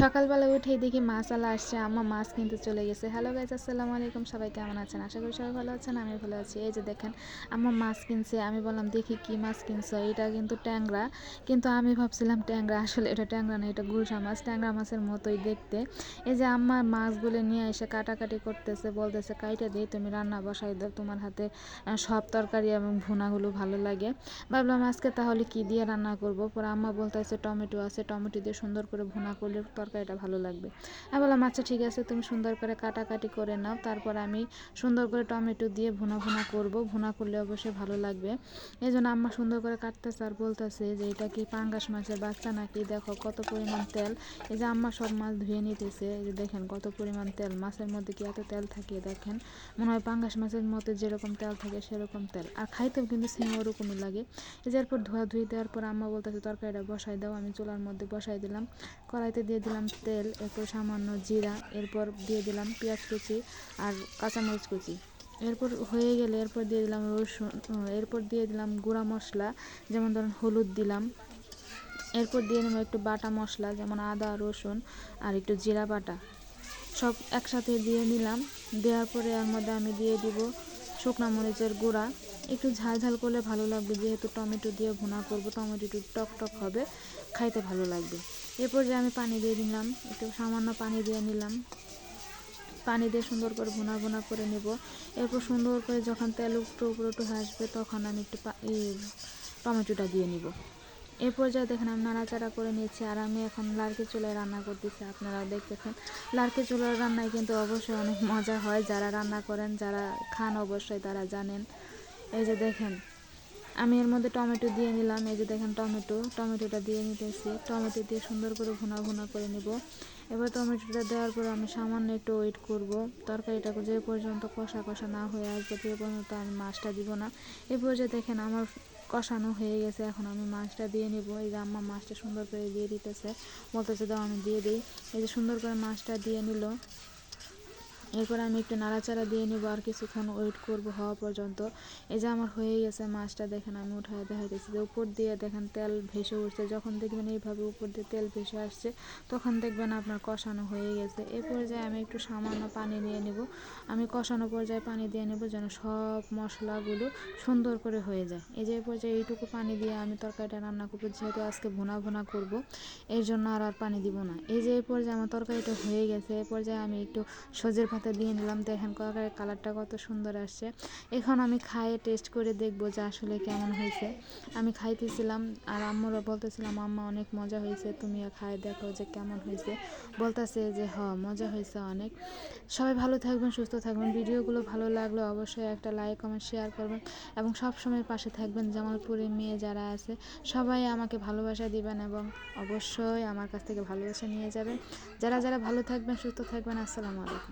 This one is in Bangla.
সকালবেলা উঠেই দেখি মাছ আলা আসছে, আম্মা মাছ কিনতে চলে গেছে। হ্যালো গাইজ আসসালামু আলাইকুম, সবাই কেমন আছেন? আশা করি সবাই ভালো আছেন আমি ভালো আছি। এই যে দেখেন, আম্মা মাছ কিনছে, আমি বললাম, দেখি কি মাছ কিনছো? এটা কিন্তু ট্যাংরা, কিন্তু আমি ভাবছিলাম ট্যাংরা, আসলে এটা ট্যাংরা না, এটা গুলশা মাছ, ট্যাংরা মাছের মতোই দেখতে। এই যে আম্মা মাছগুলো নিয়ে এসে কাটাকাটি করতেছে, বলতেছে, কাইটা দিয়ে তুমি রান্না বসাই দাও, তোমার হাতে সব তরকারি এবং ভুনাগুলো ভালো লাগে। ভাবলাম, আজকে তাহলে কি দিয়ে রান্না করব? পরে আম্মা বলতেছে, টমেটো আছে, টমেটো দিয়ে সুন্দর করে ভুনা করলে তরকারিটা ভালো লাগবে। আমি বললাম আচ্ছা ঠিক আছে, তুমি সুন্দর করে কাটাকাটি করে নাও। তারপর আমি সুন্দর করে টমেটো দিয়ে ভুনা ভুনা করব। ভুনা করলে অবশ্যই ভালো লাগবে। এই জন্য আম্মা সুন্দর করে কাটতেছে আর বলতেছে যে, এটা কি পাঙ্গাস মাছের বাচ্চা নাকি? দেখো কত পরিমাণ তেল। এই যে আম্মা সব মাছ ধুয়ে নিতেছে। এই যে দেখেন কত পরিমাণ তেল। মাছের মধ্যে কি এত তেল থাকে? দেখেন, মনে হয় পাঙ্গাস মাছের মধ্যে যেরকম তেল থাকে সেরকম তেল। আর খাইতেও কিন্তু সেম ওরকমই লাগে। এই যে এরপর ধোয়া ধুয়ে দেওয়ার পর আম্মা বলতেছে, তরকারিটা বসাই দাও, আমি চুলার মধ্যে বসাই দিলাম। কড়াইতে দিয়ে দিলাম তেল, এরপর সামান্য জিরা, এরপর দিয়ে দিলাম পেঁয়াজ কুচি আর কাঁচামরিচ কুচি। এরপর হয়ে গেলে এরপর দিয়ে দিলাম রসুন, এরপর দিয়ে দিলাম গুঁড়া মশলা, যেমন ধরুন হলুদ দিলাম। এরপর দিয়ে নেব একটু বাটা মশলা, যেমন আদা, রসুন আর একটু জিরা বাটা। সব একসাথে দিয়ে নিলাম। দেওয়ার পরে এর মধ্যে আমি দিয়ে দিব শুকনা মরিচের গুঁড়া। একটু ঝাল ঝাল করলে ভালো লাগবে। যেহেতু টমেটো দিয়ে ভুনা করব, টমেটো একটু টক টক হবে, খাইতে ভালো লাগবে। এরপর যে আমি পানি দিয়ে দিলাম, একটু সামান্য পানি দিয়ে নিলাম। পানি দিয়ে সুন্দর করে ভুনা ভুনা করে নেব। এরপর সুন্দর করে যখন তেল উপরে উপরে একটু হাসবে, তখন আমি একটু টমেটোটা দিয়ে নিব। এই পর্যায়ে দেখেন, আমি নাড়াচাড়া করে নিয়েছি, আর আমি এখন লার্কি চুলায় রান্না করতেছি, আপনারা দেখতেছেন। লার্কি চুলার রান্নায় কিন্তু অবশ্যই অনেক মজা হয়। যারা রান্না করেন, যারা খান, অবশ্যই তারা জানেন। এই যে দেখেন, আমি এর মধ্যে টমেটো দিয়ে নিলাম। এই যে দেখেন টমেটো, টমেটোটা দিয়ে নিতেছি। টমেটো দিয়ে সুন্দর করে ভুনা ভুনা করে নিব। এবার টমেটোটা দেওয়ার পর আমি সামান্য একটু ওয়েট করব। তরকারিটা যে পর্যন্ত কষা কষা না হয়ে আসবে, সে পর্যন্ত আমি মাছটা দিব না। এ পর্যায়ে দেখেন আমার কষানো হয়ে গেছে। এখন আমি মাছটা দিয়ে নিব। এই যে আম্মা মাছটা সুন্দর করে দিয়ে দিতেছে। বলতেছে দাও আমি দিয়ে দিই। এই যে সুন্দর করে মাছটা দিয়ে নিল। এরপর আমি একটু নাড়াচাড়া দিয়ে নিব আর কিছুক্ষণ ওয়েট করব হওয়া পর্যন্ত। এই যে আমার হয়ে গেছে মাছটা, দেখেন আমি উঠায় দেখাইতেছি যে উপর দিয়ে দেখেন তেল ভেসে উঠছে। যখন দেখবেন এইভাবে উপর দিয়ে তেল ভেসে আসছে, তখন দেখবেন আপনার কষানো হয়ে গেছে। এই পর্যায়ে আমি একটু সামান্য পানি দিয়ে নেব। আমি কষানো পর্যায়ে পানি দিয়ে নেব যেন সব মশলাগুলো সুন্দর করে হয়ে যায়। এই যে পর্যায়ে এইটুকু পানি দিয়ে আমি তরকারিটা রান্না করব, যেহেতু আজকে ভুনা ভুনা করব, এর জন্য আর আর পানি দিব না। এই যে এই পর্যায়ে আমার তরকারিটা হয়ে গেছে এই পর্যায়ে আমি একটু সজের ভাতে দিয়ে নিলাম। দেখেন কালারটা কত সুন্দর আসছে। এখন আমি খাইয়ে টেস্ট করে দেখব যে আসলে কেমন হয়েছে। আমি খাইতেছিলাম আর আম্মুরা বলতেছিলাম, আম্মা, অনেক মজা হয়েছে। তুমিও খায় দেখো যে কেমন হয়েছে। বলতেছে যে হ মজা হয়েছে অনেক। সবাই ভালো থাকবেন, সুস্থ থাকবেন। ভিডিওগুলো ভালো লাগলে অবশ্যই একটা লাইক কমেন্ট শেয়ার করবেন এবং সব সময় পাশে থাকবেন জামালপুরের মেয়ে যারা আছে। সবাই আমাকে ভালোবাসা দিবেন এবং অবশ্যই আমার কাছ থেকে ভালোবাসা নিয়ে যাবেন। যারা যারা ভালো থাকবেন, সুস্থ থাকবেন, আসসালামু আলাইকুম।